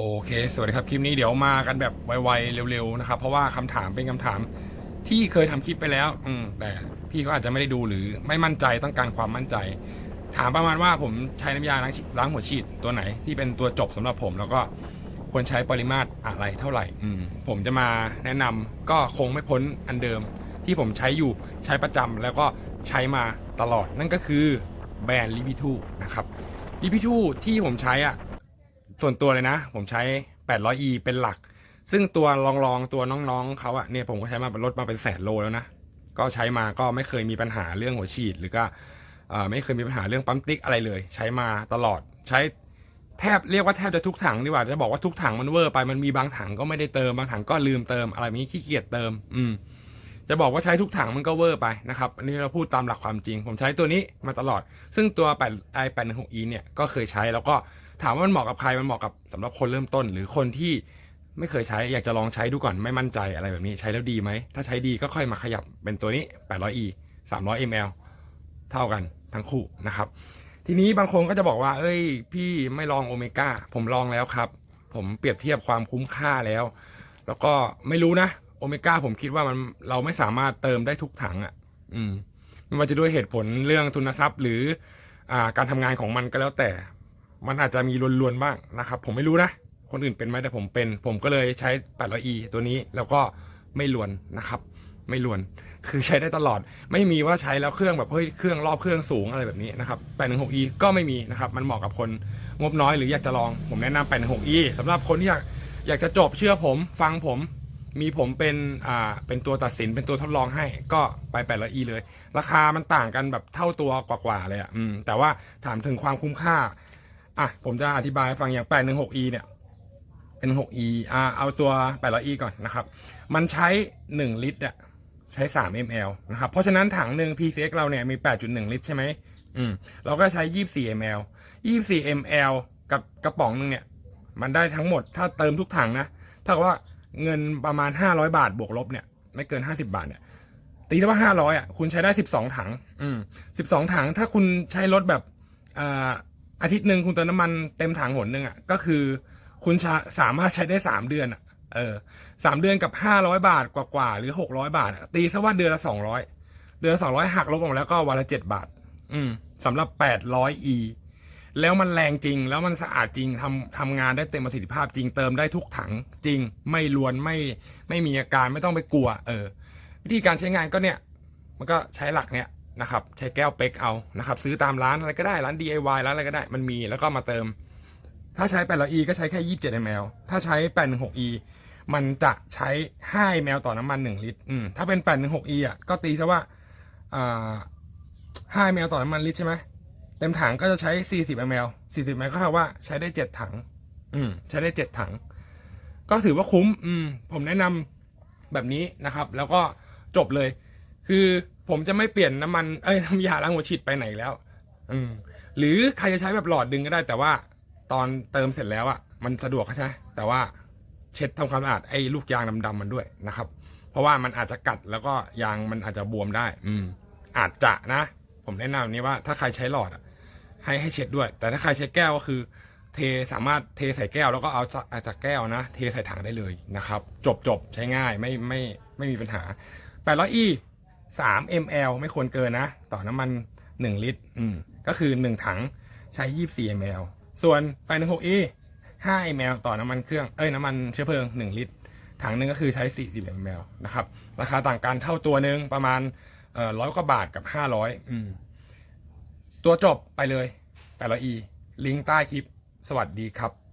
โอเค สวัสดีครับ คลิปนี้เดี๋ยวมากันแบบไวๆเร็วๆนะครับ เพราะว่าคำถามเป็นคำถามที่เคยทำคลิปไปแล้ว อืมแต่พี่ก็อาจจะไม่ได้ดูหรือไม่มั่นใจต้องการความมั่นใจ ถามประมาณว่าผมใช้น้ำยาล้างล้างหัวฉีดตัวไหน ที่เป็นตัวจบสำหรับผม แล้วก็ควรใช้ปริมาตรอะไรเท่าไหร่ อืมผมจะมาแนะนำก็คงไม่พ้นอันเดิม ที่ผมใช้อยู่ใช้ประจำแล้วก็ใช้มาตลอดนั่นก็คือแบรนด์ลิบิทูนะครับลิบิทูที่ผมใช้อะ ส่วนตัวเลยนะ ผมใช้ 800e เป็นหลัก ซึ่งตัวรองๆตัวน้องๆเขาอะเนี่ยผมก็ใช้มาเป็นรถมาเป็นแสนโลแล้วนะ ก็ใช้มาก็ไม่เคยมีปัญหาเรื่องหัวฉีดหรือก็ไม่เคยมีปัญหาเรื่องปั๊มติ๊กอะไรเลย ใช้มาตลอดใช้แทบเรียกว่าแทบจะทุกถังดีกว่าจะบอกว่าทุกถังมันเวอร์ไปมันมีบางถังก็ไม่ได้เติมบางถังก็ลืมเติมอะไรแบบนี้ขี้เกียจเติม อืม จะบอกว่าใช้ทุกถังมันก็เวอร์ไปนะครับอันนี้เราพูดตามหลักความจริง ผมใช้ตัวนี้มาตลอด ซึ่งตัว8 i 8 1 6 e เนี่ยก็เคยใช้แล้วก็ ถามว่ามันเหมาะกับใครมันเหมาะกับสำหรับคนเริ่มต้น หรือคนที่ไม่เคยใช้อยากจะลองใช้ดูก่อนไม่มั่นใจอะไรแบบนี้ใช้แล้วดีไหม ถ้าใช้ดีก็ค่อยมาขยับเป็นตัวนี้ 800e 300 ml เท่ากันทั้งคู่นะครับ ทีนี้บางคนก็จะบอกว่า เอ้ย พี่ไม่ลองโอเมก้าผมลองแล้วครับ ผมเปรียบเทียบความคุ้มค่าแล้ว แล้วก็ไม่รู้นะโอเมก้าผมคิดว่ามันเราไม่สามารถเติมได้ทุกถังอะ่ะ อืมไม่ว่าจะด้วยเหตุผลเรื่องทุนทรัพย์ หรือ อ่าการทำงานของมันก็แล้วแต่ มันอาจจะมีลวนๆบ้างนะครับ ผมไม่รู้นะ คนอื่นเป็นไหมแต่ผมเป็น ผมก็เลยใช้ 800e ตัวนี้แล้วก็ไม่ลวนนะครับ ไม่ลวน คือใช้ได้ตลอด ไม่มีว่าใช้แล้วเครื่องแบบเฮ้ยเครื่องรอบเครื่องสูงอะไรแบบนี้นะครับ 816e ก็ไม่มีนะครับ มันเหมาะกับคนงบน้อยหรืออยากจะลอง ผมแนะนำ 816e สำหรับคนที่อยากอยากจะจบเชื่อผมฟังผมมีผมเป็นอ่าเป็นตัวตัดสินเป็นตัวทดลองให้ก็ไป 800e เลย ราคามันต่างกันแบบเท่าตัวกว่าๆเลยอะแต่ว่าถามถึงความคุ้มค่า อะผมจะอธิบายฟังอย่าง 816e เนี่ยเป็น 6e อ่าเอาตัว 800e ก่อนนะครับ มันใช้ 1 ลิตรอะใช้ 3 ml นะครับ เพราะฉะนั้นถังหนึ่ง PCX เราเนี่ยมี 8.1 ลิตรใช่ไหมอืมเราก็ใช้ 24 ml 24 ml กับกระป๋องหนึงเนี่ย มันได้ทั้งหมดถ้าเติมทุกถังนะ ถ้ากับว่าเงินประมาณ 500 บาทบวกลบเนี่ย ไม่เกิน 50 บาทเนี่ย ตีได้ว่า 500อะคุณใช้ได้ 12 ถัง อืม12 ถังถ้าคุณใช้รถแบบอ่า อาทิตย์หนึ่งคุณเติมน้ำมันเต็มถังหนหนึ่งอะก็คือ คุณสามารถใช้ได้สามเดือนอะ เออสามเดือนกับห้าร้อยบาทกว่าๆหรือหกร้อยบาทตีซะว่าเดือนละสองร้อยเดือนละสองร้อยหักลบออกแล้วก็วันละเจ็ดบาท อืมสำหรับแปดร้อยอีแล้วมันแรงจริง แล้วมันสะอาดจริงทำทำงานได้เต็มประสิทธิภาพจริงเติมได้ทุกถังจริง ไม่ลวนไม่ไม่มีอาการไม่ต้องไปกลัว เออ วิธีการใช้งานก็เนี่ย มันก็ใช้หลักเนี่ย นะครับใช้แก้วเป๊กเอานะครับซื้อตามร้านอะไรก็ได้ร้าน DIY ร้านอะไรก็ได้มันมีแล้วก็มาเติม ถ้าใช้ 800e ก็ใช้แค่ 27 ml ถ้าใช้ 816e มันจะใช้ 5 ml ต่อน้ำมัน 1 ลิตรอืมถ้าเป็น 816e อะก็ตีซะว่าอ่า5 ml ต่อน้ำมันลิตรใช่ไหมเต็มถังก็จะใช้ 40 ml 40 ml ก็เท่าว่าใช้ได้ 7 ถัง อืมใช้ได้ 7 ถัง ก็ถือว่าคุ้ม อืมผมแนะนำแบบนี้นะครับ แล้วก็จบเลย คือ ผมจะไม่เปลี่ยนน้ำมันเอ้ยน้ำยาล้างหัวฉีดไปไหนแล้ว อืม หรือใครจะใช้แบบหลอดดึงก็ได้ แต่ว่าตอนเติมเสร็จแล้วอะ มันสะดวกใช่ไหมแต่ว่าเช็ดทำความสะอาดไอ้ลูกยางดำๆมันด้วยนะครับ เพราะว่ามันอาจจะกัดแล้วก็ยางมันอาจจะบวมได้ อืม อาจจะนะ ผมแนะนำนี้ว่าถ้าใครใช้หลอดอะ ให้ให้เช็ดด้วย แต่ถ้าใครใช้แก้วก็คือ เทสามารถเทใส่แก้วแล้วก็เอาจากเอาจากแก้วนะ เทใส่ถังได้เลยนะครับ จบจบใช้ง่ายไม่ไม่ไม่มีปัญหา 800e 3 ml ไม่ควรเกินนะ ต่อน้ำมัน 1 ลิตร อืม ก็คือ 1 ถังใช้ 24 ml ส่วน 816e 5 ml ต่อน้ำมันเครื่อง เอ้ย น้ำมันเชื้อเพลิง 1 ลิตร ถังหนึงก็คือใช้ 40 ml นะครับ ราคาต่างกันเท่าตัวหนึ่งประมาณเอ่อร้อยกว่าบาทกับ 500 อืม ตัวจบไปเลย 800e ลิงก์ใต้คลิป สวัสดีครับ